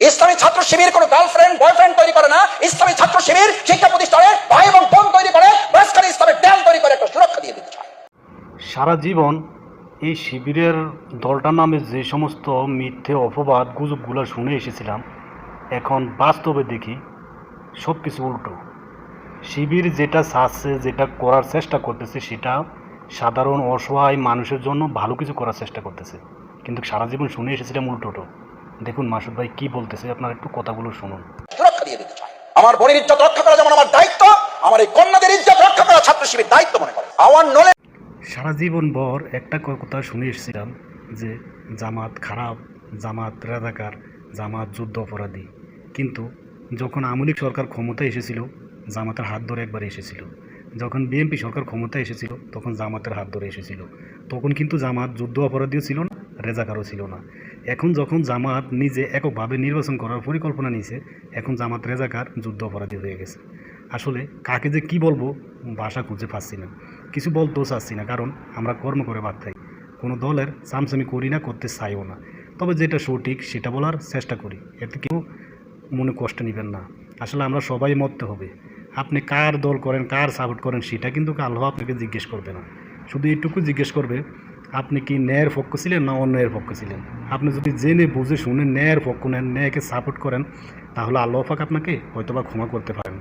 ইসলামী ছাত্র শিবির কোনো girlfriend boyfriend তৈরি করে না। ইসলামী ছাত্র শিবির, শিক্ষা প্রতিষ্ঠানে ভাই এবং বোন তৈরি করে, মাঝখানে ইসলামের ড্যাম তৈরি করে, একটা সুরক্ষা দিয়ে দিতে সারা জীবন এই শিবিরের দলটার নামে যে সমস্ত মিথ্যে অপবাদ, গুজবগুলো শুনে এসেছিলাম, এখন বাস্তবে দেখি সব কিছু উল্টো। শিবির যেটা চাচ্ছে যেটা করার চেষ্টা করতেছে, সেটা সাধারণ অসহায় মানুষের জন্য ভালো কিছু করার চেষ্টা করতেছে। কিন্তু সারা জীবন শুনে এসেছিলাম উল্টোটো। দেখুন মাসুদ ভাই কি বলতেছে আপনার একটু কথাগুলো শুনুন। সুরক্ষা দিয়ে দিতে চায় আমার বোনের ইজ্জত রক্ষা করা যেমন আমার দায়িত্ব আমার এই কন্যাদের ইজ্জত রক্ষা করা ছাত্র শিবির দায়িত্ব মনে করে। আমার নলে সারা জীবন ভর একটা কথা শুনে এসেছিলাম যে জামাত খারাপ জামাত রাজাকার জামাত যুদ্ধ অপরাধী। কিন্তু যখন আমলিক সরকার ক্ষমতায় এসেছিল জামাতের হাত ধরে একবার এসেছিল। যখন বিএনপি সরকার ক্ষমতায় এসেছিল তখন জামাতের হাত ধরে এসেছিল। তখন কিন্তু জামাত যুদ্ধ অপরাধীও ছিল না। রেজাকারও ছিল না। এখন যখন জামাত নিজে এককভাবে নির্বাচন করার পরিকল্পনা নিয়েছে, এখন জামাত রেজাকার যুদ্ধ অপরাধী হয়ে গেছে। আসলে কাকে যে কি বলব ভাষা খুঁজে পাচ্ছি না। কিছু বলতেও চাচ্ছি না, কারণ আমরা কর্ম করে বাদ খাই। কোনো দলের সামসামি করি না, করতে চাইও না। তবে যেটা সঠিক, সেটা বলার চেষ্টা করি। এতে কেউ মনে কষ্ট নেবেন না। আসলে আমরা সবাই মরতে হবে। আপনি কার দল করেন, কার সাপোর্ট করেন, সেটা কিন্তু আল্লাহ আপনাকে জিজ্ঞেস করবে না। শুধু এইটুকু জিজ্ঞেস করবে আপনি কি ন্যায়ের পক্ষ ছিলেন না অন্যায়ের পক্ষ ছিলেন? আপনি যদি জেনে বুঝে শুনে ন্যায়ের পক্ষ নেন, ন্যায়কে সাপোর্ট করেন, তাহলে আল্লাহ পাক আপনাকে হয়তোবা ক্ষমা করতে পারেন।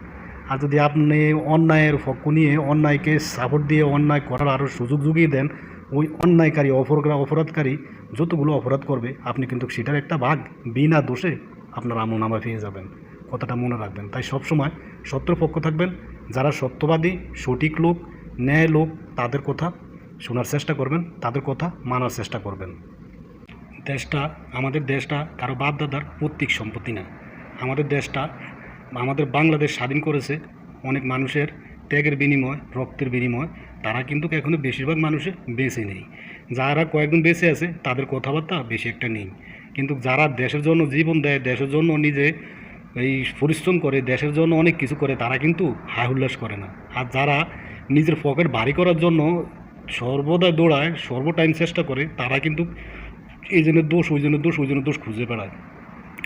আর যদি আপনি অন্যায়ের পক্ষ নিয়ে অন্যায়কে সাপোর্ট দিয়ে অন্যায় করার আরও সুযোগ জুগিয়ে দেন, ওই অন্যায়কারী অপরাধ অপরাধকারী যতগুলো অপরাধ করবে, আপনি কিন্তু সেটার একটা ভাগ বিনা দোষে আপনার আমল নামা পেয়ে যাবেন। কথাটা মনে রাখবেন। তাই সবসময় সত্য পক্ষ থাকবেন। যারা সত্যবাদী, সঠিক লোক, ন্যায় লোক, তাদের কথা শোনার চেষ্টা করবেন, তাদের কথা মানার চেষ্টা করবেন। দেশটা, আমাদের দেশটা কারও বাপ দাদার পৈতৃক সম্পত্তি না। আমাদের দেশটা, আমাদের বাংলাদেশ স্বাধীন করেছে অনেক মানুষের ত্যাগের বিনিময়, রক্তের বিনিময়। তারা কিন্তু এখনও বেশিরভাগ মানুষে বেঁচে নেই। যারা কয়েকজন বেঁচে আছে, তাদের কথাবার্তা বেশি একটা নেই। কিন্তু যারা দেশের জন্য জীবন দেয়, দেশের জন্য নিজে এই পরিশ্রম করে, দেশের জন্য অনেক কিছু করে, তারা কিন্তু হাই করে না। আর যারা নিজের পকেট ভারী করার জন্য সর্বদা দৌড়ায়, সর্ব টাইম চেষ্টা করে, তারা কিন্তু এই জনের দোষ, ওই জনের দোষ, ওই জনের দোষ খুঁজে বেড়ায়।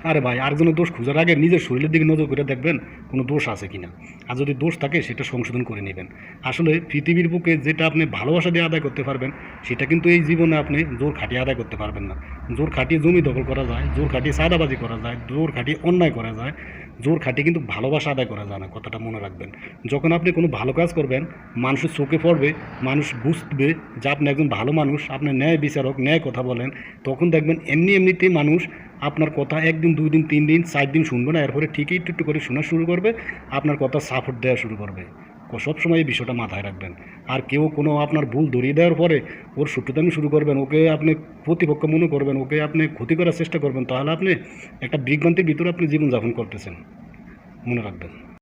আরে ভাই, আরেকজনের দোষ খোঁজার আগে নিজের শরীরের দিকে নজর করে দেখবেন কোনো দোষ আছে কিনা। আর যদি দোষ থাকে, সেটা সংশোধন করে নেবেন। আসলে পৃথিবীর বুকে যেটা আপনি ভালোবাসা দিয়ে আদায় করতে পারবেন, সেটা কিন্তু এই জীবনে আপনি জোর খাটিয়ে আদায় করতে পারবেন না। জোর খাটিয়ে জমি দখল করা যায়, জোর খাটিয়ে সাদাবাজি করা যায়, জোর খাটিয়ে অন্যায় করা যায়। জোর খাটিয়ে কিন্তু ভালোবাসা আদায় করা যায় না, কথাটা মনে রাখবেন। যখন আপনি কোনো ভালো কাজ করবেন, মানুষের চোখে পড়বে, মানুষ বুঝবে যে আপনি একজন ভালো মানুষ, আপনি ন্যায় বিচারক, ন্যায় কথা বলেন, তখন দেখবেন এমনি এমনিতেই মানুষ আপনার কথা একদিন, দুই দিন, তিন দিন, চার দিন শুনবে না। এরপরে ঠিকই একটু একটু করে শোনা শুরু করবে, আপনার কথা সাপোর্ট দেওয়া শুরু করবে। সবসময় এই বিষয়টা মাথায় রাখবেন। আর কেউ কোনো আপনার ভুল ধরিয়ে দেওয়ার পরে ওর শত্রুতামি শুরু করবেন, ওকে আপনি প্রতিপক্ষ মনে করবেন, ওকে আপনি ক্ষতি করার চেষ্টা করবেন, তাহলে আপনি একটা বিজ্ঞান্তির ভিতরে আপনি জীবনযাপন করতেছেন। মনে রাখবেন।